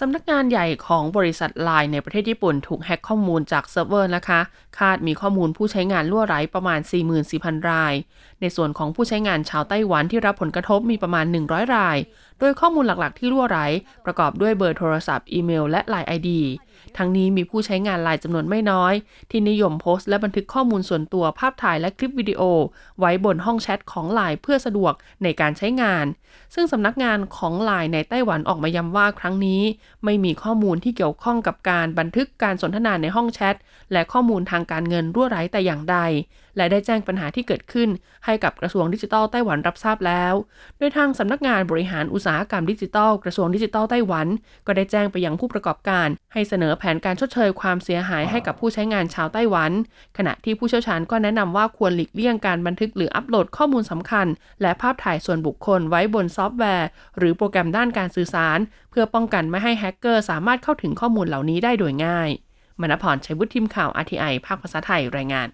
สำนักงานใหญ่ของบริษัทไลน์ในประเทศญี่ปุ่นถูกแฮ็กข้อมูลจากเซิร์ฟเวอร์นะคะ คาดมีข้อมูลผู้ใช้งานล่วไหลประมาณ 44,000 ราย ในส่วนของผู้ใช้งานชาวไต้หวันที่รับผลกระทบมีประมาณ 100 ราย โดยข้อมูลหลักๆ ที่ล่วไหลประกอบด้วยเบอร์โทรศัพท์ อีเมล และ Line ID ทั้งนี้มีผู้ใช้งานไลน์จำนวนไม่น้อย ที่นิยมโพสต์และบันทึกข้อมูลส่วนตัวภาพถ่ายและคลิปวิดีโอ ไว้บนห้องแชทของไลน์เพื่อสะดวกในการใช้งาน ซึ่งสำนักงานของไลน์ในไต้หวันออกมาย้ำว่าครั้งนี้ ไม่มีข้อมูลที่เกี่ยวข้องกับการบันทึกการสนทนาในห้องแชทและข้อมูลทางการเงินรั่วไหลแต่อย่างใด และได้แจ้งปัญหาที่เกิดขึ้น ให้กับกระทรวงดิจิทัลไต้หวันรับทราบแล้ว โดยทางสำนักงานบริหารอุตสาหกรรมดิจิทัล กระทรวงดิจิทัลไต้หวัน ก็ได้แจ้งไปยังผู้ประกอบการ ให้เสนอแผนการชดเชยความเสียหายให้กับผู้ใช้งานชาวไต้หวัน ขณะที่ผู้เชี่ยวชาญก็แนะนำว่าควรหลีกเลี่ยงการบันทึกหรืออัปโหลดข้อมูลสำคัญ และภาพถ่ายส่วนบุคคลไว้บนซอฟต์แวร์ หรือโปรแกรมด้านการสื่อสาร เพื่อป้องกันไม่ให้แฮกเกอร์สามารถเข้าถึงข้อมูลเหล่านี้ได้โดยง่ายมณพรชัยวุฒิทีมข่าว RTI ภาคภาษาไทยรายงาน